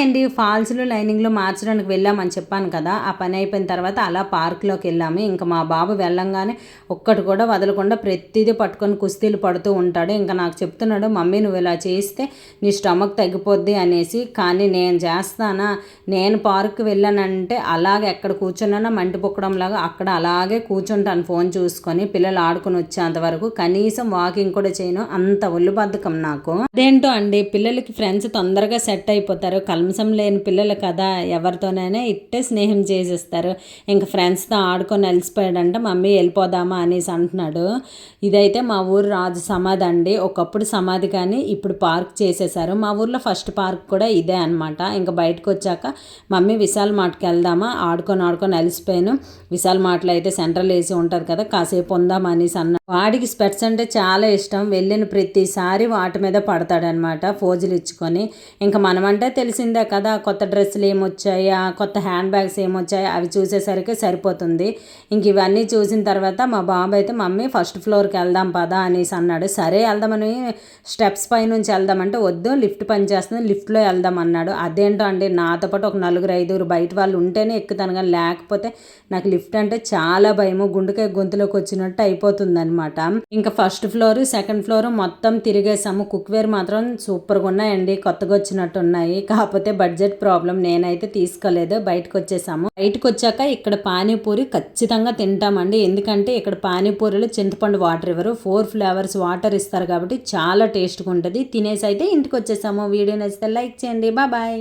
అండి ఫాల్స్లు లైనింగ్లు మార్చడానికి వెళ్ళామని చెప్పాను కదా. ఆ పని అయిపోయిన తర్వాత అలా పార్క్లోకి వెళ్ళాము. ఇంకా మా బాబు వెళ్ళంగానే ఒక్కటి కూడా వదలకుండా ప్రతిదీ పట్టుకొని కుస్తీలు పడుతూ ఉంటాడు. ఇంకా నాకు చెప్తున్నాడు మమ్మీ నువ్వు ఇలా చేస్తే నీ స్టమక్ తగ్గిపోద్ది అనేసి. కానీ నేను చేస్తానా? నేను పార్క్ వెళ్ళానంటే అలాగే ఎక్కడ కూర్చున్నానో మంటి లాగా అక్కడ అలాగే కూర్చుంటాను ఫోన్ చూసుకొని. పిల్లలు ఆడుకుని వచ్చేంత వరకు కనీసం వాకింగ్ కూడా చేయను. అంత ఒళ్ళు బద్ధకం నాకు. అదేంటో అండి పిల్లలకి ఫ్రెండ్స్ తొందరగా సెట్ అయిపోతారు. మాంసం లేని పిల్లలు కదా ఎవరితోనైనా ఇట్టే స్నేహం చేసేస్తారు. ఇంకా ఫ్రెండ్స్తో ఆడుకొని అలసిపోయాడంట మమ్మీ వెళ్ళిపోదామా అనేసి అంటున్నాడు. ఇదైతే మా ఊరు రాజు సమాధి అండి. ఒకప్పుడు సమాధి కానీ ఇప్పుడు పార్క్ చేసేసారు మా ఊర్లో ఫస్ట్ పార్క్ కూడా ఇదే అనమాట ఇంకా బయటకు వచ్చాక మమ్మీ విశాల్ మార్ట్కి వెళ్దామా? ఆడుకొని ఆడుకొని అలసిపోయాను. విశాల్ మార్ట్లో అయితే సెంట్రల్ వేసి ఉంటుంది కదా కాసేపు ఉందాం అనేసి అన్న. వాడికి స్పెట్స్ అంటే చాలా ఇష్టం. వెళ్ళిన ప్రతిసారి వాటి మీద పడతాడనమాట ఫోజులు ఇచ్చుకొని. ఇంకా మనమంటే తెలిసిందే కదా కొత్త డ్రెస్సులు ఏమొచ్చాయా కొత్త హ్యాండ్ బ్యాగ్స్ ఏమొచ్చాయి అవి చూసేసరికి సరిపోతుంది. ఇంక ఇవన్నీ చూసిన తర్వాత మా బాబు అయితే మమ్మీ ఫస్ట్ ఫ్లోర్కి వెళ్దాం పదా అనేసి అన్నాడు. సరే వెళ్దామని స్టెప్స్ పై నుంచి వెళ్దామంటే వద్దు లిఫ్ట్ పని చేస్తుంది లిఫ్ట్లో వెళ్దాం అన్నాడు. అదేంటో అండి నాతో పాటు ఒక నలుగురు ఐదుగురు బయట వాళ్ళు ఉంటేనే ఎక్కుతాను కానీ లేకపోతే నాకు లిఫ్ట్ అంటే చాలా భయము గుండెకాయ గొంతులోకి వచ్చినట్టు అయిపోతుందనమాట ఇంకా ఫస్ట్ ఫ్లోర్ సెకండ్ ఫ్లోర్ మొత్తం తిరిగేసాము. కుక్వేర్ మాత్రం సూపర్గా ఉన్నాయండి కొత్తగా వచ్చినట్టు ఉన్నాయి కాకపోతే బడ్జెట్ ప్రాబ్లం నేనైతే తీసుకోలేదు. బయటకు వచ్చేసాము బయటకు వచ్చాక ఇక్కడ పానీపూరి ఖచ్చితంగా తింటామండి. ఎందుకంటే ఇక్కడ పానీపూరిలో చింతపండు వాటర్ ఇవ్వరు. ఫోర్ ఫ్లేవర్స్ వాటర్ ఇస్తారు కాబట్టి చాలా టేస్ట్గా ఉంటుంది. తినేసి అయితే ఇంటికి వచ్చేసాము వీడియో నచ్చితే లైక్ చేయండి. బాయ్.